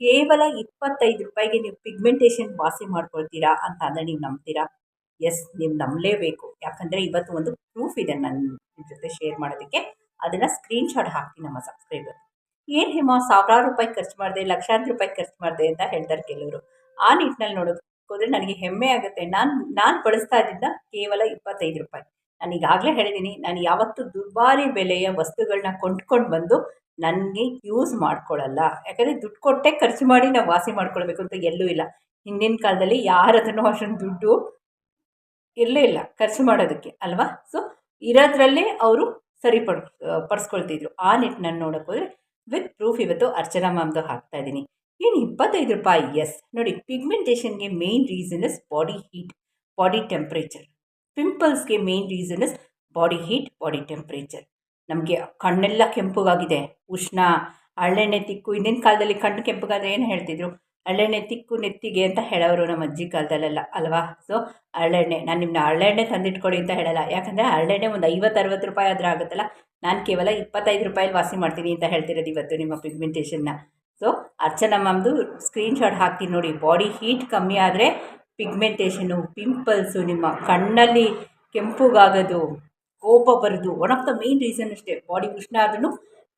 ಕೇವಲ ಇಪ್ಪತ್ತೈದು ರೂಪಾಯಿಗೆ ನೀವು ಪಿಗ್ಮೆಂಟೇಷನ್ ವಾಸಿ ಮಾಡ್ಕೊಳ್ತೀರಾ ಅಂತ ಅಂದರೆ ನೀವು ನಂಬ್ತೀರಾ? ಎಸ್ ನೀವು ನಂಬಲೇಬೇಕು. ಯಾಕಂದರೆ ಇವತ್ತು ಒಂದು ಪ್ರೂಫ್ ಇದೆ ನನ್ನ ಜೊತೆ ಶೇರ್ ಮಾಡೋದಕ್ಕೆ. ಅದನ್ನು ಸ್ಕ್ರೀನ್ಶಾಟ್ ಹಾಕ್ತೀನಿ ನಮ್ಮ ಸಬ್ಸ್ಕ್ರೈಬರ್ ಏನು ಹಿಮ, ಸಾವಿರಾರು ರೂಪಾಯಿ ಖರ್ಚು ಮಾಡಿದೆ, ಲಕ್ಷಾಂತರ ರೂಪಾಯಿ ಖರ್ಚು ಮಾಡಿದೆ ಅಂತ ಹೇಳ್ತಾರೆ ಕೆಲವರು. ಆ ನಿಟ್ಟಿನಲ್ಲಿ ನೋಡೋದಕ್ಕೋದ್ರೆ ನನಗೆ ಹೆಮ್ಮೆ ಆಗುತ್ತೆ. ನಾನು ನಾನು ಬಳಸ್ತಾ ಇದ್ದಿದ್ದ ಕೇವಲ ಇಪ್ಪತ್ತೈದು ರೂಪಾಯಿ. ನಾನು ಈಗಾಗಲೇ ಹೇಳಿದ್ದೀನಿ ನಾನು ಯಾವತ್ತೂ ದುಬಾರಿ ಬೆಲೆಯ ವಸ್ತುಗಳನ್ನ ಕೊಂಡ್ಕೊಂಡು ಬಂದು ನನಗೆ ಯೂಸ್ ಮಾಡ್ಕೊಳ್ಳಲ್ಲ ಯಾಕಂದರೆ ದುಡ್ಡು ಕೊಟ್ಟೆ ಖರ್ಚು ಮಾಡಿ ನಾವು ವಾಸಿ ಮಾಡ್ಕೊಳ್ಬೇಕು ಅಂತ ಎಲ್ಲೂ ಇಲ್ಲ. ಹಿಂದಿನ ಕಾಲದಲ್ಲಿ ಯಾರ ಹತ್ರನೂ ಅಷ್ಟೊಂದು ದುಡ್ಡು ಇರಲೇ ಇಲ್ಲ, ಖರ್ಚು ಮಾಡೋದಕ್ಕೆ, ಅಲ್ವಾ? ಸೊ ಇರೋದ್ರಲ್ಲೇ ಅವರು ಸರಿಪಡ್ ಪಡಿಸ್ಕೊಳ್ತಿದ್ರು. ಆ ನಿಟ್ಟಿನಲ್ಲಿ ನೋಡೋಕೆ ಹೋದರೆ ವಿತ್ ಪ್ರೂಫ್ ಇವತ್ತು ಅರ್ಚನಾ ಮ್ಯಾಮ್ದು ಹಾಕ್ತಾ ಇದ್ದೀನಿ ಏನು ಇಪ್ಪತ್ತೈದು ರೂಪಾಯಿ? ಎಸ್ ನೋಡಿ ಪಿಗ್ಮೆಂಟೇಷನ್ಗೆ main reason is body heat body temperature ಪಿಂಪಲ್ಸ್ಗೆ main reason is body heat body temperature ನಮಗೆ ಕಣ್ಣೆಲ್ಲ ಕೆಂಪುಗಾಗಿದೆ. ಉಷ್ಣ ಹಳ್ಳೆಣ್ಣೆ ತಿಕ್ಕು, ಹಿಂದಿನ ಕಾಲದಲ್ಲಿ ಕಣ್ಣು ಕೆಂಪುಗಾದ್ರೆ ಏನು ಹೇಳ್ತಿದ್ರು? ಹಳ್ಳೆಣ್ಣೆ ತಿಕ್ಕು ನೆತ್ತಿಗೆ ಅಂತ ಹೇಳೋರು ನಮ್ಮ ಅಜ್ಜಿ ಕಾಲದಲ್ಲೆಲ್ಲ ಅಲ್ವಾ? ಸೊ ಹಳ್ಳೆಣ್ಣೆ ನಾನು ನಿಮ್ಮನ್ನ ಹಳ್ಳೆಣ್ಣೆ ತಂದಿಟ್ಕೊಳ್ಳಿ ಅಂತ ಹೇಳಲ್ಲ. ಯಾಕಂದರೆ ಹಳ್ಳೆಣ್ಣೆ ಒಂದು ಐವತ್ತು ಅರವತ್ತು ರೂಪಾಯಿ ಆದರೆ ಆಗುತ್ತಲ್ಲ? ನಾನು ಕೇವಲ ಇಪ್ಪತ್ತೈದು ರೂಪಾಯಲ್ಲಿ ವಾಸಿ ಮಾಡ್ತೀನಿ ಅಂತ ಹೇಳ್ತಿರೋದು ಇವತ್ತು ನಿಮ್ಮ ಪಿಗ್ಮೆಂಟೇಷನ್ನ ಸೊ ಅರ್ಚನಾ ಮ್ಯಾಮ್ದು ಸ್ಕ್ರೀನ್ಶಾಟ್ ಹಾಕ್ತೀನಿ ನೋಡಿ. ಬಾಡಿ ಹೀಟ್ ಕಮ್ಮಿ ಆದರೆ ಪಿಗ್ಮೆಂಟೇಷನು ಪಿಂಪಲ್ಸು ನಿಮ್ಮ ಕಣ್ಣಲ್ಲಿ ಕೆಂಪುಗಾಗೋದು. ಕೋಪ ಬರೋದು. One of the main reason ಅಷ್ಟೇ. ಬಾಡಿ ಉಷ್ಣ ಆದ್ರೂ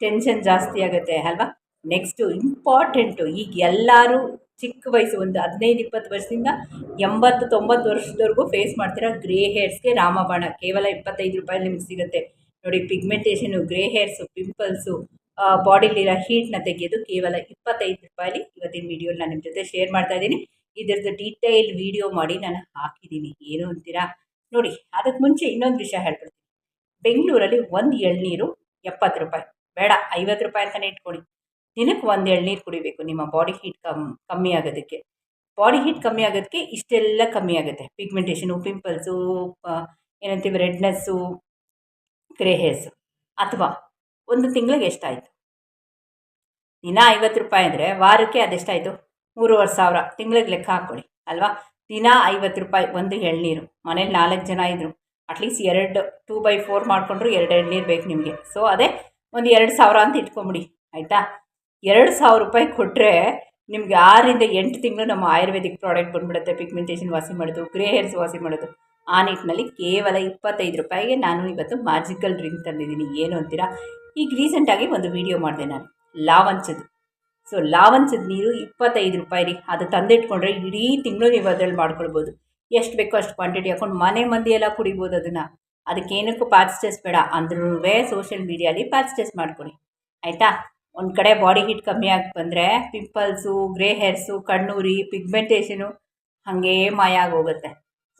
ಟೆನ್ಷನ್ ಜಾಸ್ತಿ ಆಗುತ್ತೆ, ಅಲ್ವಾ? ನೆಕ್ಸ್ಟು ಇಂಪಾರ್ಟೆಂಟು ಈಗ ಎಲ್ಲರೂ ಚಿಕ್ಕ ವಯಸ್ಸು ಒಂದು ಹದಿನೈದು, ಇಪ್ಪತ್ತು ವರ್ಷದಿಂದ ಎಂಬತ್ತು, ತೊಂಬತ್ತು ವರ್ಷದವರೆಗೂ ಫೇಸ್ ಮಾಡ್ತಿರೋ ಗ್ರೇ ಹೇರ್ಸ್ಗೆ ರಾಮಬಾಣ. ಕೇವಲ ಇಪ್ಪತ್ತೈದು ರೂಪಾಯಿ ನಿಮ್ಗೆ ಸಿಗುತ್ತೆ. ನೋಡಿ ಪಿಗ್ಮೆಂಟೇಷನು ಗ್ರೇ ಹೇರ್ಸು ಪಿಂಪಲ್ಸು ಬಾಡಿಲಿರೋ ಹೀಟ್ನ ತೆಗೆಯೋದು ಕೇವಲ ಇಪ್ಪತ್ತೈದು ರೂಪಾಯಿ ಇವತ್ತಿನ ವಿಡಿಯೋ ನಾನು ನಿಮ್ಮ ಜೊತೆ ಶೇರ್ ಮಾಡ್ತಾ ಇದ್ದೀನಿ. ಇದರದ್ದು ಡೀಟೇಲ್ ವೀಡಿಯೋ ಮಾಡಿ ನಾನು ಹಾಕಿದ್ದೀನಿ. ಏನು ಅಂತೀರಾ? ನೋಡಿ, ಅದಕ್ಕೆ ಮುಂಚೆ ಇನ್ನೊಂದು ವಿಷಯ ಹೇಳ್ಬಿಡ್ತೀನಿ. ಬೆಂಗಳೂರಲ್ಲಿ ಒಂದು ಎಳ್ನೀರು ಎಪ್ಪತ್ತು ರೂಪಾಯಿ. ಬೇಡ, ಐವತ್ತು ರೂಪಾಯಿ ಅಂತಲೇ ಇಟ್ಕೊಳ್ಳಿ ದಿನಕ್ಕೆ ಒಂದು ಎಳ್ನೀರು ಕುಡಿಬೇಕು ನಿಮ್ಮ ಬಾಡಿ ಹೀಟ್ ಕಮ್, ಕಮ್ಮಿ ಆಗೋದಕ್ಕೆ. ಬಾಡಿ ಹೀಟ್ ಕಮ್ಮಿ ಆಗೋದಕ್ಕೆ ಇಷ್ಟೆಲ್ಲ ಕಮ್ಮಿ ಆಗುತ್ತೆ. ಪಿಗ್ಮೆಂಟೇಷನು ಪಿಂಪಲ್ಸು ಏನಂತೀವಿ ರೆಡ್ನೆಸ್ಸು ಗ್ರೇ ಹೇರ್ಸು ಅಥವಾ ಒಂದು ತಿಂಗಳಿಗೆ ಎಷ್ಟಾಯಿತು? ದಿನ ಐವತ್ತು ರೂಪಾಯಿ ಅಂದರೆ ವಾರಕ್ಕೆ ಅದೆಷ್ಟಾಯಿತು? ಮೂರುವರೆ ಸಾವಿರ. ತಿಂಗಳಿಗೆ ಲೆಕ್ಕ ಹಾಕ್ಕೊಳ್ಳಿ ಅಲ್ವಾ? ದಿನ ಐವತ್ತು ರೂಪಾಯಿ ಒಂದು ಎಳ್ನೀರು. ಮನೇಲಿ ನಾಲ್ಕು ಜನ ಇದ್ದರು ಅಟ್ಲೀಸ್ಟ್ ಎರಡು ಟೂ ಬೈ ಫೋರ್ ಮಾಡಿಕೊಂಡ್ರು ಎರಡು ಎಳ್ನೀರು ಬೇಕು ನಿಮಗೆ. ಸೊ ಅದೇ ಒಂದು ಎರಡು ಸಾವಿರ ಅಂತ ಇಟ್ಕೊಂಬಿಡಿ. ಆಯಿತಾ? ಎರಡು ಸಾವಿರ ರೂಪಾಯಿ ಕೊಟ್ಟರೆ ನಿಮಗೆ ಆರರಿಂದ ಎಂಟು ತಿಂಗಳು ನಮ್ಮ ಆಯುರ್ವೇದಿಕ್ ಪ್ರಾಡಕ್ಟ್ ಬಂದುಬಿಡುತ್ತೆ ಪಿಗ್ಮೆಂಟೇಷನ್ ವಾಸಿ ಮಾಡೋದು ಗ್ರೇ ಹೇರ್ಸ್ ವಾಸಿ ಮಾಡೋದು. ಆ ನಿಟ್ಟಿನಲ್ಲಿ ಕೇವಲ ಇಪ್ಪತ್ತೈದು ರೂಪಾಯಿಗೆ ನಾನು ಇವತ್ತು ಮ್ಯಾಜಿಕಲ್ ಡ್ರಿಂಕ್ ತಂದಿದ್ದೀನಿ. ಏನು ಅಂತೀರಾ? ಈಗ ರೀಸೆಂಟಾಗಿ ಒಂದು ವಿಡಿಯೋ ಮಾಡಿದೆ ನಾನು. ಲಾವಂಚದ್ದು. ಸೊ ಲಾವಂಚದ ನೀರು ಇಪ್ಪತ್ತೈದು ರೂಪಾಯಿ ರೀ. ಅದು ತಂದಿಟ್ಕೊಂಡ್ರೆ ಇಡೀ ತಿಂಗಳು ನೀವು ಅದರಲ್ಲಿ ಮಾಡ್ಕೊಳ್ಬೋದು. ಎಷ್ಟು ಬೇಕೋ ಅಷ್ಟು ಕ್ವಾಂಟಿಟಿ ಹಾಕೊಂಡು ಮನೆ ಮಂದಿ ಎಲ್ಲ ಕುಡಿಬೋದು ಅದನ್ನು. ಅದಕ್ಕೇನಕ್ಕೂ ಪ್ಯಾಚ್ ಟೆಸ್ಟ್ ಬೇಡ. ಅಂದ್ರೂ ಸೋಷಿಯಲ್ ಮೀಡಿಯಾಲಿ ಪ್ಯಾಚ್ ಟೆಸ್ಟ್ ಮಾಡ್ಕೊಳ್ಳಿ ಆಯಿತಾ? ಒಂದು ಕಡೆ ಬಾಡಿ ಹೀಟ್ ಕಮ್ಮಿ ಆಗಿ ಬಂದರೆ ಪಿಂಪಲ್ಸು ಗ್ರೇ ಹೇರ್ಸು ಕಣ್ಣೂರಿ ಪಿಗ್ಮೆಂಟೇಷನು ಹಾಗೇ ಮಾಯ ಆಗೋಗುತ್ತೆ.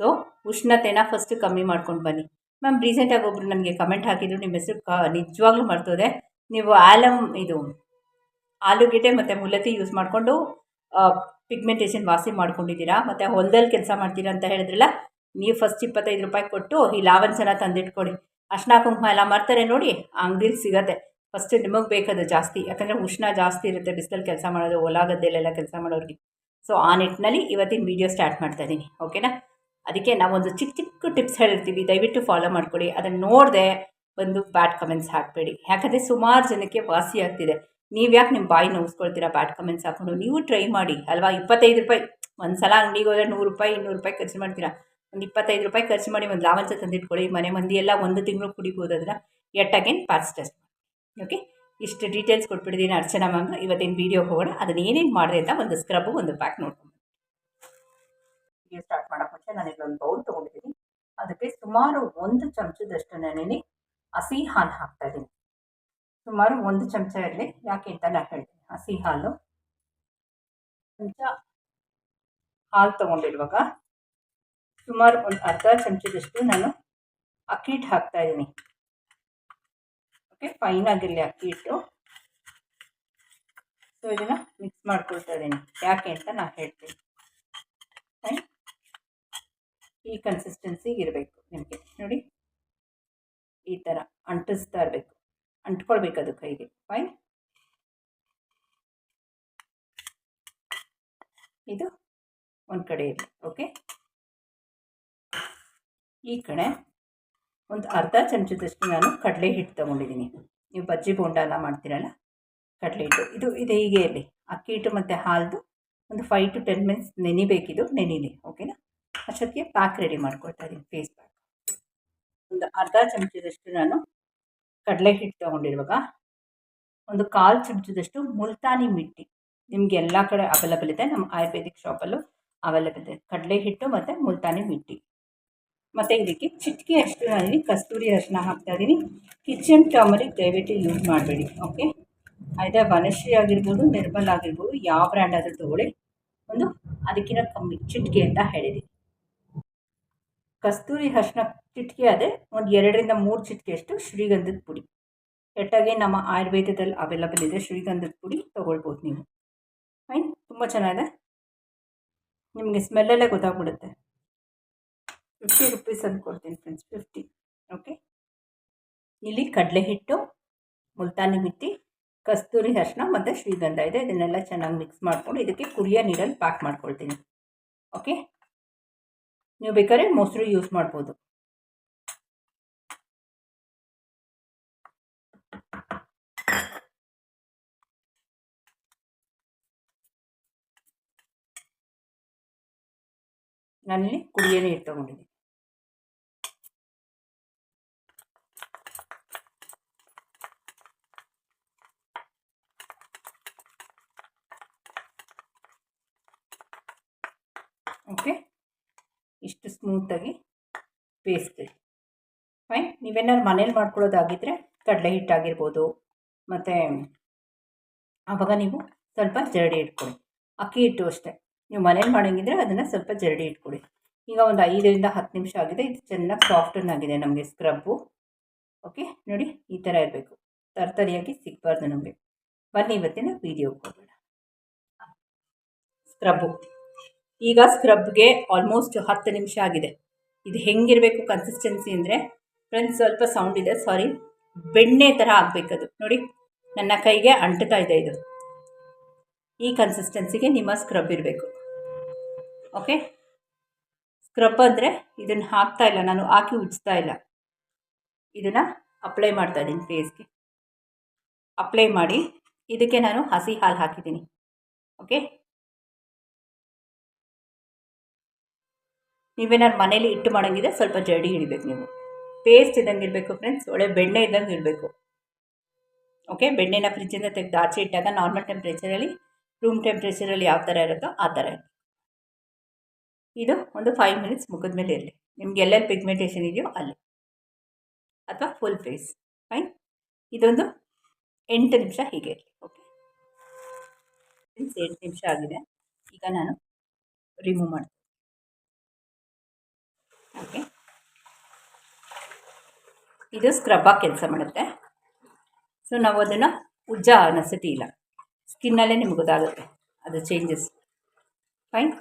ಸೊ ಉಷ್ಣತೆನ ಫಸ್ಟು ಕಮ್ಮಿ ಮಾಡ್ಕೊಂಡು ಬನ್ನಿ. ಮ್ಯಾಮ್ ರೀಸೆಂಟಾಗಿ ಒಬ್ಬರು ನನಗೆ ಕಮೆಂಟ್ ಹಾಕಿದ್ರು. ನಿಮ್ಮ ಹೆಸರು ಕ, ನಿಜವಾಗ್ಲೂ ಮರ್ತೋದೆ. ನೀವು ಆಲಮ್ ಇದು ಆಲೂಗೆಡ್ಡೆ ಮತ್ತು ಮುಲತಿ ಯೂಸ್ ಮಾಡಿಕೊಂಡು ಪಿಗ್ಮೆಂಟೇಷನ್ ವಾಸಿ ಮಾಡ್ಕೊಂಡಿದ್ದೀರಾ? ಮತ್ತು ಹೊಲದಲ್ಲಿ ಕೆಲಸ ಮಾಡ್ತೀರಾ ಅಂತ ಹೇಳಿದ್ರಲ್ಲ, ನೀವು ಫಸ್ಟ್ ಇಪ್ಪತ್ತೈದು ರೂಪಾಯಿ ಕೊಟ್ಟು ಈ ಲಾವಂಚನ ತಂದಿಟ್ಕೊಳ್ಳಿ ಅರ್ಶಿನ ಕುಂಕುಮ ಎಲ್ಲ ಮಾರ್ತಾರೆ ನೋಡಿ, ಅಂಗಡಿಲಿ ಸಿಗತ್ತೆ. ಫಸ್ಟ್ ನಿಮಗೆ ಬೇಕದು ಜಾಸ್ತಿ, ಯಾಕಂದರೆ ಉಷ್ಣ ಜಾಸ್ತಿ ಇರುತ್ತೆ ಬಿಸಿಲಲ್ಲಿ ಕೆಲಸ ಮಾಡೋದು ಹೊಲ ಗದ್ದೆಲೆಲ್ಲ ಕೆಲಸ ಮಾಡೋರಿಗೆ. ಸೊ ಆ ನಿಟ್ಟಿನಲ್ಲಿ ಇವತ್ತಿನ ವೀಡಿಯೋ ಸ್ಟಾರ್ಟ್ ಮಾಡ್ತಾ ಇದ್ದೀನಿ ಓಕೆನಾ ಅದಕ್ಕೆ ನಾವೊಂದು ಚಿಕ್ಕ ಚಿಕ್ಕ ಟಿಪ್ಸ್ ಹೇಳಿರ್ತೀವಿ, ದಯವಿಟ್ಟು ಫಾಲೋ ಮಾಡ್ಕೊಳ್ಳಿ. ಅದನ್ನು ನೋಡದೆ ಬಂದು ಬ್ಯಾಡ್ ಕಮೆಂಟ್ಸ್ ಹಾಕಬೇಡಿ. ಯಾಕಂದರೆ ಸುಮಾರು ಜನಕ್ಕೆ ವಾಸಿ ಆಗ್ತಿದೆ. ನೀವು ಯಾಕೆ ನಿಮ್ಮ ಬಾಯಿ ನೋವಿಸ್ಕೊಳ್ತೀರಾ ಬ್ಯಾಡ್ ಕಮೆಂಟ್ಸ್ ಹಾಕೊಂಡು? ನೀವು ಟ್ರೈ ಮಾಡಿ. ಅಲ್ವಾ? ಇಪ್ಪತ್ತೈದು ರೂಪಾಯಿ ಒಂದು ಸಲ ಅಂಗಡಿಗೆ ಹೋದರೆ ನೂರು ರೂಪಾಯಿ, ಇನ್ನೂರು ರೂಪಾಯಿ ಖರ್ಚು ಮಾಡ್ತೀರಾ? ಒಂದು ಇಪ್ಪತ್ತೈದು ರೂಪಾಯಿ ಖರ್ಚು ಮಾಡಿ ಒಂದು ಲಾವಂಚ ತಂದಿಟ್ಕೊಳ್ಳಿ. ಮನೆ ಮಂದಿ ಎಲ್ಲ ಒಂದು ತಿಂಗಳು ಕುಡಿಬೋದಾದ್ರೆ at again pass test okay ಇಷ್ಟು ಡೀಟೇಲ್ಸ್ ಕೊಟ್ಬಿಟ್ಟಿದ್ದೀನಿ ಅರ್ಚನಾ ಮ್ಯಾಮ್ ಇವತ್ತಿನ ವೀಡಿಯೋ ಹೋಗೋಣ? ಅದನ್ನ ಏನೇನು ಮಾಡಿದೆ ಅಂತ ಒಂದು ಸ್ಕ್ರಬ್ಬು ಒಂದು ಪ್ಯಾಕ್ ನೋಡ್ಕೊಂಡು ವಿಡಿಯೋ ಸ್ಟಾರ್ಟ್ ಮಾಡೋಕ್ಕೆ ಮುಂಚೆ ನಾನು ಇಲ್ಲೊಂದು ಬೌಲ್ ತೊಗೊಂಡಿದ್ದೀನಿ. ಅದಕ್ಕೆ ಸುಮಾರು ಒಂದು ಚಮಚದಷ್ಟು ನಾನೇನೆ ಹಸಿ ಹಾಲು ಹಾಕ್ತಾ ಇದ್ದೀನಿ. ಸುಮಾರು ಒಂದು ಚಮಚ ಇರಲಿ. ಯಾಕೆ ಅಂತ ನಾನು ಹೇಳ್ತೀನಿ. ಹಸಿ ಹಾಲು. ಚಮಚ ಹಾಲು ತೊಗೊಂಡಿರುವಾಗ ಸುಮಾರು ಒಂದು ಅರ್ಧ ಚಮಚದಷ್ಟು ನಾನು ಅಕ್ಕಿ ಹಿಟ್ಟು ಹಾಕ್ತಾ ಇದ್ದೀನಿ ಓಕೆ ಫೈನ್ ಆಗಿರಲಿ ಅಕ್ಕಿ ಹಿಟ್ಟು. ಸೊ ಇದನ್ನು ಮಿಕ್ಸ್ ಮಾಡ್ಕೊಳ್ತಾ ಇದ್ದೀನಿ ಯಾಕೆ ಅಂತ ನಾನು ಹೇಳ್ತೀನಿ. ಈ ಕನ್ಸಿಸ್ಟೆನ್ಸಿ ಇರಬೇಕು ನಿಮಗೆ. ನೋಡಿ, ಈ ಥರ ಅಂಟಿಸ್ತಾ ಇರಬೇಕು. ಅಂಟ್ಕೊಳ್ಬೇಕು ಅದು ಕೈಗೆ. ಫೈನ್ ಇದು ಒಂದು ಕಡೆ ಇದೆ ಓಕೆ ಈ ಕಡೆ ಒಂದು ಅರ್ಧ ಚಮಚದಷ್ಟು ನಾನು ಕಡಲೆ ಹಿಟ್ಟು ತೊಗೊಂಡಿದ್ದೀನಿ. ನೀವು ಬಜ್ಜಿ ಬೋಂಡ ಎಲ್ಲ ಮಾಡ್ತೀರಲ್ಲ, ಕಡಲೆ ಹಿಟ್ಟು. ಇದು ಇದು ಹೀಗೆ ಇರಲಿ. ಅಕ್ಕಿ ಹಿಟ್ಟು ಮತ್ತು ಹಾಲ್ದು ಒಂದು ಫೈವ್ ಟು ಟೆನ್ ಮಿನಿಟ್ಸ್ ನೆನಿಬೇಕಿದು ನೆನೀಲಿ ಓಕೆನಾ ಅಷ್ಟೊತ್ತಿಗೆ ಪ್ಯಾಕ್ ರೆಡಿ ಮಾಡ್ಕೊಳ್ತಾ ಇದ್ದೀನಿ ಫೇಸ್ ಪ್ಯಾಕ್ ಒಂದು ಅರ್ಧ ಚಮಚದಷ್ಟು ನಾನು ಕಡಲೆ ಹಿಟ್ಟು ತೊಗೊಂಡಿರುವಾಗ ಒಂದು ಕಾಲು ಚಮಚದಷ್ಟು ಮುಲ್ತಾನಿ ಮಿಟ್ಟಿ. ನಿಮಗೆ ಎಲ್ಲ ಕಡೆ ಅವೈಲಬಲ್ ಇದೆ. ನಮ್ಮ ಆಯುರ್ವೇದಿಕ್ ಶಾಪಲ್ಲೂ ಅವೈಲಬಲ್ ಇದೆ. ಕಡಲೆ ಹಿಟ್ಟು ಮತ್ತು ಮುಲ್ತಾನಿ ಮಿಟ್ಟಿ. ಮತ್ತು ಇದಕ್ಕೆ ಚಿಟಿಕೆ ಅಷ್ಟು ನಾನಿಲ್ಲಿ ಕಸ್ತೂರಿ ಅರಿಶಿನ ಹಾಕ್ತಾ ಇದ್ದೀನಿ. ಕಿಚನ್ ಟರ್ಮರಿಕ್ ದಯವಿಟ್ಟು ಯೂಸ್ ಮಾಡಬೇಡಿ. ಓಕೆ ಅದೇ ವನಶ್ರೀ ಆಗಿರ್ಬೋದು, ನಿರ್ಮಲ್ ಆಗಿರ್ಬೋದು, ಯಾವ ಬ್ರ್ಯಾಂಡ್ ಆದರೂ ತೊಗೊಳ್ಳಿ. ಒಂದು ಅದಕ್ಕಿಂತ ಕಮ್ಮಿ ಚಿಟಿಕೆ ಅಂತ ಹೇಳಿದ್ದೀನಿ ಕಸ್ತೂರಿ ಅರಿಶಿನ ಚಿಟಿಕೆ ಅದೇ, ಒಂದು ಎರಡರಿಂದ ಮೂರು ಚಿಟಿಕೆಯಷ್ಟು ಶ್ರೀಗಂಧದ ಪುಡಿ. ಕೆಟ್ಟಾಗಿ ನಮ್ಮ ಆಯುರ್ವೇದದಲ್ಲಿ ಅವೈಲಬಲ್ ಇದೆ ಶ್ರೀಗಂಧದ ಪುಡಿ, ತೊಗೊಳ್ಬೋದು ನೀವು. ಫೈನ್ ತುಂಬ ಚೆನ್ನಾಗಿದೆ. ನಿಮಗೆ ಸ್ಮೆಲ್ಲಲ್ಲೇ ಗೊತ್ತಾಗ್ಬಿಡುತ್ತೆ. ಫಿಫ್ಟಿ ರುಪೀಸ್ ಅಂತ ಕೊಡ್ತೀನಿ ಫ್ರೆಂಡ್ಸ್ ಫಿಫ್ಟಿ ಓಕೆ ಇಲ್ಲಿ ಕಡಲೆ ಹಿಟ್ಟು ಮುಲ್ತಾನಿ ಮಿಟ್ಟಿ ಕಸ್ತೂರಿ ಅರ್ಶಿನ ಮತ್ತು ಶ್ರೀಗಂಧ ಇದೆ. ಇದನ್ನೆಲ್ಲ ಚೆನ್ನಾಗಿ ಮಿಕ್ಸ್ ಮಾಡಿಕೊಂಡು ಇದಕ್ಕೆ ಕುಡಿಯೋ ನೀರಲ್ಲಿ ಪ್ಯಾಕ್ ಮಾಡ್ಕೊಳ್ತೀನಿ. ಓಕೆ ನೀವು ಬೇಕಾದ್ರೆ ಮೊಸರು ಯೂಸ್ ಮಾಡ್ಬೋದು. ನಾನಿಲ್ಲಿ ಕುಡಿಯೋ ನೀರು ತಗೊಂಡಿದ್ದೀನಿ. ಓಕೆ ಇಷ್ಟು ಸ್ಮೂತಾಗಿ ಪೇಸ್ಟ್ ಫೈನ್ ನೀವೇನಾದ್ರು ಮನೇಲಿ ಮಾಡ್ಕೊಳ್ಳೋದಾಗಿದ್ದರೆ ಕಡಲೆ ಹಿಟ್ಟಾಗಿರ್ಬೋದು, ಮತ್ತು ಆವಾಗ ನೀವು ಸ್ವಲ್ಪ ಜರಡಿ ಇಟ್ಕೊಳ್ಳಿ ಅಕ್ಕಿ ಹಿಟ್ಟು ಅಷ್ಟೇ. ನೀವು ಮನೇಲಿ ಮಾಡೋಂಗಿದ್ರೆ ಅದನ್ನು ಸ್ವಲ್ಪ ಜರಡಿ ಇಟ್ಕೊಳ್ಳಿ ಈಗ ಒಂದು ಐದರಿಂದ ಹತ್ತು ನಿಮಿಷ ಆಗಿದೆ. ಇದು ಚೆನ್ನಾಗಿ ಸಾಫ್ಟನ್ ಆಗಿದೆ ನಮಗೆ ಸ್ಕ್ರಬ್ಬು ಓಕೆ ನೋಡಿ, ಈ ಥರ ಇರಬೇಕು. ತರ್ತರಿಯಾಗಿ ಸಿಗಬಾರ್ದು ನಮಗೆ. ಬನ್ನಿ ಇವತ್ತಿನ ವೀಡಿಯೋಗೆ ಹೋಗೋಣ. ಸ್ಕ್ರಬ್ಬು ಈಗ ಸ್ಕ್ರಬ್ಗೆ ಆಲ್ಮೋಸ್ಟ್ ಹತ್ತು ನಿಮಿಷ ಆಗಿದೆ. ಇದು ಹೆಂಗಿರಬೇಕು ಕನ್ಸಿಸ್ಟೆನ್ಸಿ ಅಂದರೆ? ಫ್ರೆಂಡ್ಸ್ ಸ್ವಲ್ಪ ಸೌಂಡ್ ಇದೆ ಸಾರಿ ಬೆಣ್ಣೆ ಥರ ಆಗಬೇಕದು. ನೋಡಿ, ನನ್ನ ಕೈಗೆ ಅಂಟ್ತಾ ಇದೆ ಇದು. ಈ ಕನ್ಸಿಸ್ಟೆನ್ಸಿಗೆ ನಿಮ್ಮ ಸ್ಕ್ರಬ್ ಇರಬೇಕು. ಓಕೆ ಸ್ಕ್ರಬ್ ಅಂದರೆ ಇದನ್ನು ಹಾಕ್ತಾ ಇಲ್ಲ, ನಾನು ಹಾಕಿ ಉಜ್ತಾ ಇಲ್ಲ. ಇದನ್ನು ಅಪ್ಲೈ ಮಾಡ್ತಾ ಇದ್ದೀನಿ ಫೇಸ್ಗೆ ಅಪ್ಲೈ ಮಾಡಿ, ಇದಕ್ಕೆ ನಾನು ಹಸಿ ಹಾಲು ಹಾಕಿದ್ದೀನಿ. ಓಕೆ ನೀವೇನಾದ್ರು ಮನೇಲಿ ಇಟ್ಟು ಮಾಡೋಂಗಿದ್ರೆ ಸ್ವಲ್ಪ ಜಡಿ ಹಿಡಿಬೇಕು ನೀವು. ಪೇಸ್ಟ್ ಇದ್ದಂಗೆ ಇರಬೇಕು ಫ್ರೆಂಡ್ಸ್ ಒಳ್ಳೆ ಬೆಣ್ಣೆ ಇದ್ದಂಗೆ ಇರಬೇಕು. ಓಕೆ ಬೆಣ್ಣೆನ ಫ್ರಿಜ್ಜಿಂದ ತೆಗೆದು ಆಚೆ ಇಟ್ಟಾಗ ನಾರ್ಮಲ್ ಟೆಂಪ್ರೇಚರಲ್ಲಿ ರೂಮ್ ಟೆಂಪ್ರೇಚರಲ್ಲಿ ಯಾವ ಥರ ಇರುತ್ತೋ ಆ ಥರ ಇರುತ್ತೆ ಇದು ಒಂದು ಫೈವ್ ಮಿನಿಟ್ಸ್ ಮುಗಿದ ಮೇಲೆ ಇರಲಿ. ನಿಮ್ಗೆ ಎಲ್ಲೆಲ್ಲಿ ಪಿಗ್ಮೆಂಟೇಷನ್ ಇದೆಯೋ ಅಲ್ಲಿ. ಅಥವಾ ಫುಲ್ ಫೇಸ್ ಫೈನ್ ಇದೊಂದು ಎಂಟು ನಿಮಿಷ ಹೀಗೆ ಇರಲಿ. ಓಕೆ ಎಂಟು ನಿಮಿಷ ಆಗಿದೆ. ಈಗ ನಾನು ರಿಮೂವ್ ಮಾಡ್ತೀನಿ. ಓಕೆ. ಇದು ಸ್ಕ್ರಬ್ಬಾಗಿ ಕೆಲಸ ಮಾಡುತ್ತೆ. ಸೊ ನಾವು ಅದನ್ನು ಉಜ್ಜ ನೆಸಟಿ ಇಲ್ಲ ಸ್ಕಿನ್ನಲ್ಲೇ ನಿಮ್ಗೆ ಗೊತ್ತಾಗುತ್ತೆ. ಅದು ಚೇಂಜಸ್ ಫೈನ್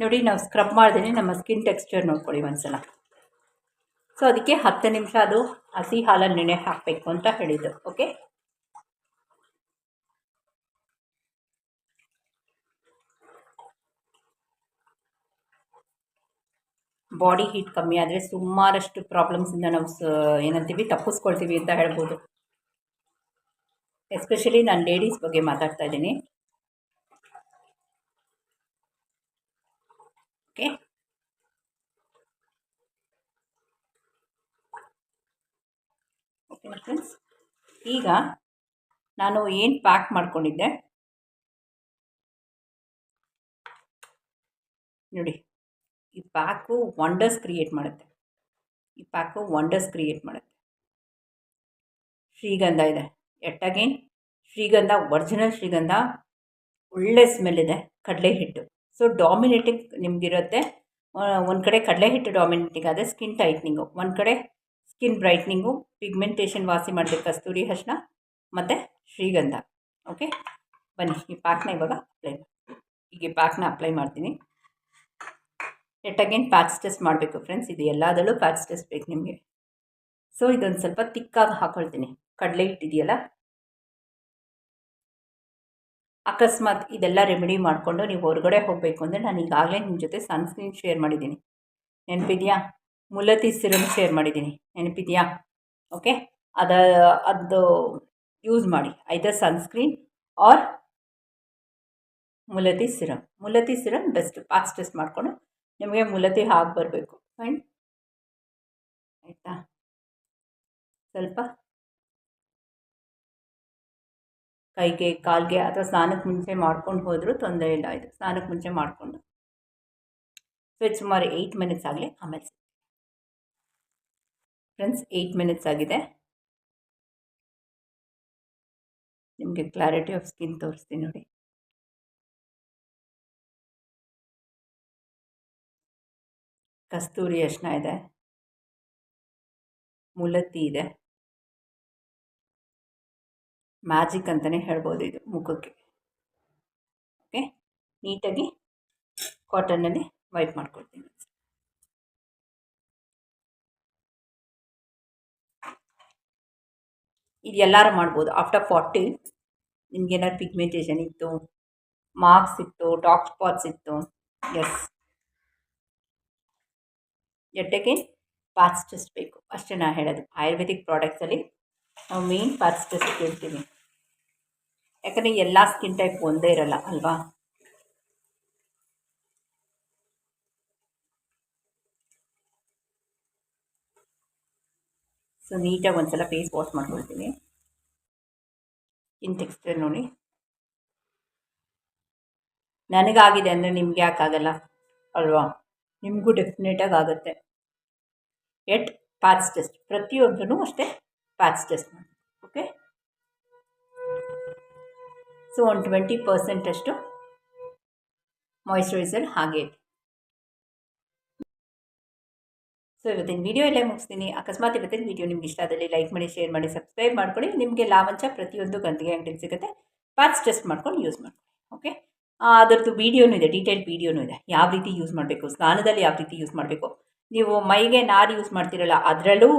ನೋಡಿ, ನಾವು ಸ್ಕ್ರಬ್ ಮಾಡಿದ್ರೆ ನಮ್ಮ ಸ್ಕಿನ್ ಟೆಕ್ಸ್ಚರ್ ನೋಡ್ಕೊಳ್ಳಿ ಒಂದ್ಸಲ. ಸೊ ಅದಕ್ಕೆ ಹತ್ತು ನಿಮಿಷ ಅದು ಹಸಿ ಹಾಲಲ್ಲಿ ನೆನೆ ಹಾಕಬೇಕು ಅಂತ ಹೇಳಿದ್ದು ಓಕೆ ಬಾಡಿ ಹೀಟ್ ಕಮ್ಮಿ ಆದರೆ ಸುಮಾರಷ್ಟು ಪ್ರಾಬ್ಲಮ್ಸಿಂದ ನಾವು ಏನಂತೀವಿ, ತಪ್ಪಿಸ್ಕೊಳ್ತೀವಿ ಅಂತ ಹೇಳ್ಬೋದು. ಎಸ್ಪೆಷಲಿ ನಾನು ಲೇಡೀಸ್ ಬಗ್ಗೆ ಮಾತಾಡ್ತಾ ಇದ್ದೀನಿ. ಓಕೆ ಓಕೆ ಫ್ರೆಂಡ್ಸ್ ಈಗ ನಾನು ಏನು ಪ್ಯಾಕ್ ಮಾಡ್ಕೊಂಡಿದ್ದೆ? ನೋಡಿ, ಈ ಪ್ಯಾಕು ವಂಡರ್ಸ್ ಕ್ರಿಯೇಟ್ ಮಾಡುತ್ತೆ. ಈ ಪ್ಯಾಕು ವಂಡರ್ಸ್ ಕ್ರಿಯೇಟ್ ಮಾಡುತ್ತೆ. ಶ್ರೀಗಂಧ ಇದೆ. ಎಟ್ ಅಗೇನ್ ಶ್ರೀಗಂಧ ಒರಿಜಿನಲ್ ಶ್ರೀಗಂಧ, ಒಳ್ಳೆ ಸ್ಮೆಲ್ ಇದೆ. ಕಡಲೆ ಹಿಟ್ಟು. ಸೊ ಡಾಮಿನೇಟಿಂಗ್ ನಿಮಗಿರುತ್ತೆ. ಒಂದು ಕಡೆ ಕಡಲೆ ಹಿಟ್ಟು ಡಾಮಿನೇಟಿಂಗ್ ಆದರೆ ಸ್ಕಿನ್ ಟೈಟ್ನಿಂಗು ಒಂದು ಕಡೆ ಸ್ಕಿನ್ ಬ್ರೈಟ್ನಿಂಗು ಪಿಗ್ಮೆಂಟೇಷನ್ ವಾಸಿ ಮಾಡಿದೆ ಕಸ್ತೂರಿ ಅರಿಶಿನ ಮತ್ತು ಶ್ರೀಗಂಧ. ಓಕೆ ಬನ್ನಿ, ಈ ಪ್ಯಾಕ್ನ ಇವಾಗ ಅಪ್ಲೈ ಈಗ ಈ ಪ್ಯಾಕ್ನ ಅಪ್ಲೈ ಮಾಡ್ತೀನಿ. ಎಟ್ ಅಗೇನ್ ಪ್ಯಾಕ್ಸ್ ಟೆಸ್ಟ್ ಮಾಡಬೇಕು ಫ್ರೆಂಡ್ಸ್ ಇದು ಎಲ್ಲದರಲ್ಲೂ ಪ್ಯಾಕ್ಸ್ ಟೆಸ್ಟ್ ಬೇಕು ನಿಮಗೆ. ಸೊ ಇದೊಂದು ಸ್ವಲ್ಪ ತಿಕ್ಕಾಗಿ ಹಾಕ್ಕೊಳ್ತೀನಿ ಕಡಲೆ ಹಿಟ್ಟಿದೆಯಲ್ಲ? ಅಕಸ್ಮಾತ್ ಇದೆಲ್ಲ ರೆಮಿಡಿ ಮಾಡಿಕೊಂಡು ನೀವು ಹೊರಗಡೆ ಹೋಗಬೇಕು ಅಂದರೆ ನಾನು ಈಗಾಗಲೇ ನಿಮ್ಮ ಜೊತೆ ಸನ್ಸ್ಕ್ರೀನ್ ಶೇರ್ ಮಾಡಿದ್ದೀನಿ. ನೆನಪಿದೆಯಾ? ಮುಲತಿ ಸಿರಮ್ ಶೇರ್ ಮಾಡಿದ್ದೀನಿ. ನೆನಪಿದೆಯಾ? ಓಕೆ ಅದ, ಅದು ಯೂಸ್ ಮಾಡಿ. ಐದರ್ ಸನ್ಸ್ಕ್ರೀನ್ ಆರ್ ಮುಲತಿ ಸಿರಮ್ ಮುಲತಿ ಸಿರಮ್ ಬೆಸ್ಟ್ ಫಾಸ್ಟೆಸ್ಟ್ ಟೆಸ್ಟ್ ಮಾಡಿಕೊಂಡು ನಿಮಗೆ ಮುಲತಿ ಹಾಕಿ ಬರಬೇಕು. ಫೈನ್ ಆಯಿತಾ? ಸ್ವಲ್ಪ ಕೈಗೆ, ಕಾಲಿಗೆ ಅಥವಾ ಸ್ನಾನಕ್ಕೆ ಮುಂಚೆ ಮಾಡ್ಕೊಂಡು ಹೋದರೂ ತೊಂದರೆ ಇಲ್ಲ ಇದು ಸ್ನಾನಕ್ಕೆ ಮುಂಚೆ ಮಾಡಿಕೊಂಡು. ಸೊ ಸುಮಾರು ಏಯ್ಟ್ ಮಿನಿಟ್ಸ್ ಆಗಲಿ, ಆಮೇಲೆ ಫ್ರೆಂಡ್ಸ್ ಏಯ್ಟ್ ಮಿನಿಟ್ಸ್ ಆಗಿದೆ. ನಿಮಗೆ ಕ್ಲಾರಿಟಿ ಆಫ್ ಸ್ಕಿನ್ ತೋರಿಸ್ತೀನಿ ನೋಡಿ. ಕಸ್ತೂರಿ ಅರ್ಶನ ಇದೆ. ಮುಲತ್ತಿ ಇದೆ. ಮ್ಯಾಜಿಕ್ ಅಂತಲೇ ಹೇಳ್ಬೋದು ಇದು ಮುಖಕ್ಕೆ. ಓಕೆ? ನೀಟಾಗಿ ಕಾಟನ್ನಲ್ಲಿ ವೈಪ್ ಮಾಡ್ಕೊಳ್ತೀನಿ. ಇದು ಎಲ್ಲರೂ ಮಾಡ್ಬೋದು. ಆಫ್ಟರ್ ಫಾರ್ಟಿ ನಿಮ್ಗೇನಾದ್ರು ಪಿಗ್ಮೆಂಟೇಷನ್ ಇತ್ತು, ಮಾರ್ಕ್ಸ್ ಇತ್ತು ಡಾಕ್ ಸ್ಪಾಟ್ಸ್ ಇತ್ತು, ಎಸ್. ಜೊತೆಗೆ ಬೇಕು. ಅಷ್ಟೇ ನಾನು ಹೇಳೋದು. ಆಯುರ್ವೇದಿಕ್ ಪ್ರಾಡಕ್ಟ್ಸಲ್ಲಿ ನಾವು ಮೇನ್ ಪಾರ್ಟ್ಸ್ ಟೆಸ್ಟ್ ಕೇಳ್ತೀವಿ ಯಾಕಂದರೆ ಎಲ್ಲ ಸ್ಕಿನ್ ಟೈಪ್ ಒಂದೇ ಇರಲ್ಲ, ಅಲ್ವಾ? ಸೊ ನೀಟಾಗಿ ಒಂದ್ಸಲ ಫೇಸ್ ವಾಶ್ ಮಾಡ್ಕೊಳ್ತೀನಿ. ಇನ್ ಟೆಕ್ಸ್ಚರ್ ನೋಡಿ. ನನಗಾಗಿದೆ ಅಂದರೆ ನಿಮ್ಗೆ ಯಾಕಾಗಲ್ಲ ಅಲ್ವಾ? ನಿಮಗೂ ಡೆಫಿನೆಟಾಗಿ ಆಗುತ್ತೆ. ಎಟ್ ಪಾರ್ಟ್ಸ್ ಟೆಸ್ಟ್ ಪ್ರತಿಯೊಬ್ಬರೂ ಅಷ್ಟೇ. ಪ್ಯಾಚ್ ಟೆಸ್ಟ್ ಮಾಡಿ ಓಕೆ ಸೊ ಒಂದು ಟ್ವೆಂಟಿ ಪರ್ಸೆಂಟಷ್ಟು ಮಾಯಿಶ್ಚರೈಸರ್ ಹಾಗೆ ಸೊ ಇವತ್ತಿನ ವೀಡಿಯೋ ಎಲ್ಲೇ ಮುಗಿಸ್ತೀನಿ. ಅಕಸ್ಮಾತ್ ಇವತ್ತಿನ ವೀಡಿಯೋ ನಿಮ್ಗೆ ಇಷ್ಟ ಆದಲ್ಲಿ ಲೈಕ್ ಮಾಡಿ ಶೇರ್ ಮಾಡಿ ಸಬ್ಸ್ಕ್ರೈಬ್ ಮಾಡ್ಕೊಳ್ಳಿ. ನಿಮಗೆ ಲಾವಂಚ ಪ್ರತಿಯೊಂದು ಗಂಟೆಗೆ ಅಂಗಡಿಗೆ ಸಿಗುತ್ತೆ. ಪ್ಯಾಚ್ ಟೆಸ್ಟ್ ಮಾಡ್ಕೊಂಡು ಯೂಸ್ ಮಾಡ್ಕೊಳ್ಳಿ ಓಕೆ ಅದರದ್ದು ವೀಡಿಯೋನೂ ಇದೆ ಡೀಟೇಲ್ ವೀಡಿಯೋನೂ ಇದೆ. ಯಾವ ರೀತಿ ಯೂಸ್ ಮಾಡಬೇಕು, ಸ್ನಾನದಲ್ಲಿ ಯಾವ ರೀತಿ ಯೂಸ್ ಮಾಡಬೇಕು? ನೀವು ಮೈಗೆ ನಾರು ಯೂಸ್ ಮಾಡ್ತಿರಲ್ಲ, ಅದರಲ್ಲೂ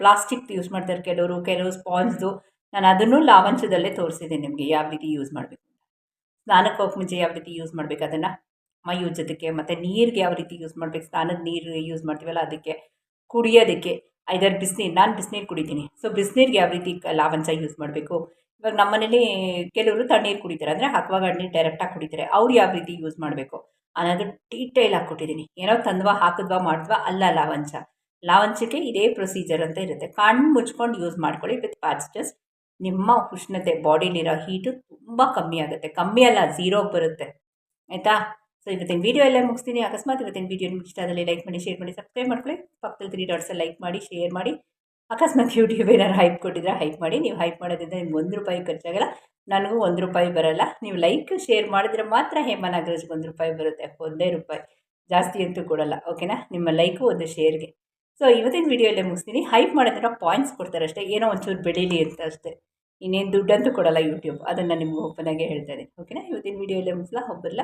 ಪ್ಲಾಸ್ಟಿಕ್ ಯೂಸ್ ಮಾಡ್ತಾರೆ ಕೆಲವರು, ಕೆಲವು ಸ್ಪಾಂಜ್ದು ನಾನು ಅದನ್ನು ಲಾವಂಚದಲ್ಲೇ ತೋರಿಸಿದೆ ನಿಮಗೆ, ಯಾವ ರೀತಿ ಯೂಸ್ ಮಾಡಬೇಕು ಸ್ನಾನಕ್ಕೆ ಹೋಗಿ ಮುಂಚೆ ಯಾವ ರೀತಿ ಯೂಸ್ ಮಾಡಬೇಕು, ಅದನ್ನು ಮೈ ಉಜ್ಜೋದಕ್ಕೆ, ಮತ್ತು ನೀರಿಗೆ ಯಾವ ರೀತಿ ಯೂಸ್ ಮಾಡಬೇಕು, ಸ್ನಾನದ ನೀರು ಯೂಸ್ ಮಾಡ್ತೀವಲ್ಲ ಅದಕ್ಕೆ, ಕುಡಿಯೋದಕ್ಕೆ. ಐದಾರು ಬಿಸಿನೀರು, ನಾನು ಬಿಸಿನೀರು ಕುಡಿತೀನಿ. ಸೊ ಬಿಸಿನೀರಿಗೆ ಯಾವ ರೀತಿ ಲಾವಂಚ ಯೂಸ್ ಮಾಡಬೇಕು? ಇವಾಗ ನಮ್ಮ ಮನೇಲಿ ಕೆಲವರು ತಣ್ಣೀರು ಕುಡಿತಾರೆ, ಅಂದರೆ ಅಕ್ವಾಗಾರ್ಡ್ ನೀರು ಡೈರೆಕ್ಟಾಗಿ ಕುಡಿತಾರೆ, ಅವ್ರು ಯಾವ ರೀತಿ ಯೂಸ್ ಮಾಡಬೇಕು? ಅನ್ನೋದು ಡೀಟೇಲ್ ಆಗಿ ಕೊಟ್ಟಿದ್ದೀನಿ ಏನೋ ತಂದ್ವಾ, ಹಾಕಿದ್ವಾ, ಮಾಡಿದ್ವಾ, ಅಲ್ಲ, ಲಾವಂಚ. ಲಾವಂಚಕ್ಕೆ ಇದೇ ಪ್ರೊಸೀಜರ್ ಅಂತ ಇರುತ್ತೆ. ಕಣ್ಣು ಮುಚ್ಕೊಂಡು ಯೂಸ್ ಮಾಡ್ಕೊಳ್ಳಿ ವಿತ್ ಪ್ಯಾಚಸ್ ನಿಮ್ಮ ಉಷ್ಣತೆ ಬಾಡಿಲಿರೋ ಹೀಟು ತುಂಬ ಕಮ್ಮಿ ಆಗುತ್ತೆ. ಕಮ್ಮಿ ಅಲ್ಲ ಝೀರೋಗೆ ಬರುತ್ತೆ. ಆಯಿತಾ? ಸೊ ಇವತ್ತಿನ ವೀಡಿಯೋ ಎಲ್ಲ ಮುಗಿಸ್ತೀನಿ. ಅಕಸ್ಮಾತ್ ಇವತ್ತಿನ ವೀಡಿಯೋ ನಿಮ್ಗೆ ಇಷ್ಟ ಆದಲ್ಲಿ ಲೈಕ್ ಮಾಡಿ ಶೇರ್ ಮಾಡಿ ಸಬ್ಸ್ಕ್ರೈಬ್ ಮಾಡ್ಕೊಳ್ಳಿ. ಪಕ್ಕದಲ್ಲಿ ತ್ರೀ ಡಾಟ್ಸಲ್ಲಿ ಲೈಕ್ ಮಾಡಿ ಶೇರ್ ಮಾಡಿ. ಅಕಸ್ಮಾತ್ ಯೂಟ್ಯೂಬ್ ಏನಾದ್ರು ಹೈಪ್ ಕೊಟ್ಟಿದ್ರೆ ಹೈಪ್ ಮಾಡಿ, ನೀವು ಹೈಪ್ ಮಾಡೋದ್ರಿಂದ ನಿಮ್ಗೆ ಒಂದು ರೂಪಾಯಿ ಖರ್ಚಾಗಲ್ಲ, ನನಗೂ ಒಂದು ರೂಪಾಯಿ ಬರಲ್ಲ. ನೀವು ಲೈಕ್ ಶೇರ್ ಮಾಡಿದ್ರೆ ಮಾತ್ರ ಹೇಮಾ ನಾಗರಾಜ್ಗೆ ಒಂದು ರೂಪಾಯಿ ಬರುತ್ತೆ, ಒಂದೇ ರೂಪಾಯಿ. ಜಾಸ್ತಿ ಅಂತೂ ಕೊಡಲ್ಲ ಓಕೆನಾ ನಿಮ್ಮ ಲೈಕು ಒಂದು ಶೇರ್ಗೆ ಸೊ ಇವತ್ತಿನ ವೀಡಿಯೋಲ್ಲೇ ಮುಗಿಸ್ತೀನಿ. ಹೈಪ್ ಮಾಡೋದ್ರ ಪಾಯಿಂಟ್ಸ್ ಕೊಡ್ತಾರೆ ಅಷ್ಟೇ, ಏನೋ ಒಂಚೂರು ಬೆಳೀಲಿ ಅಂತ ಅಷ್ಟೇ. ಇನ್ನೇನು ದುಡ್ಡಂತೂ ಕೊಡಲ್ಲ ಯೂಟ್ಯೂಬ್ ಅದನ್ನು ನಿಮ್ಗೆ ಓಪನಾಗೆ ಹೇಳ್ತಾ ಇದ್ದೀನಿ ಓಕೆನಾ ಇವತ್ತಿನ ವೀಡಿಯೋಲ್ಲೇ ಮುಗಿಸ್ಲಾ ಒಬ್ಬರಲ್ಲ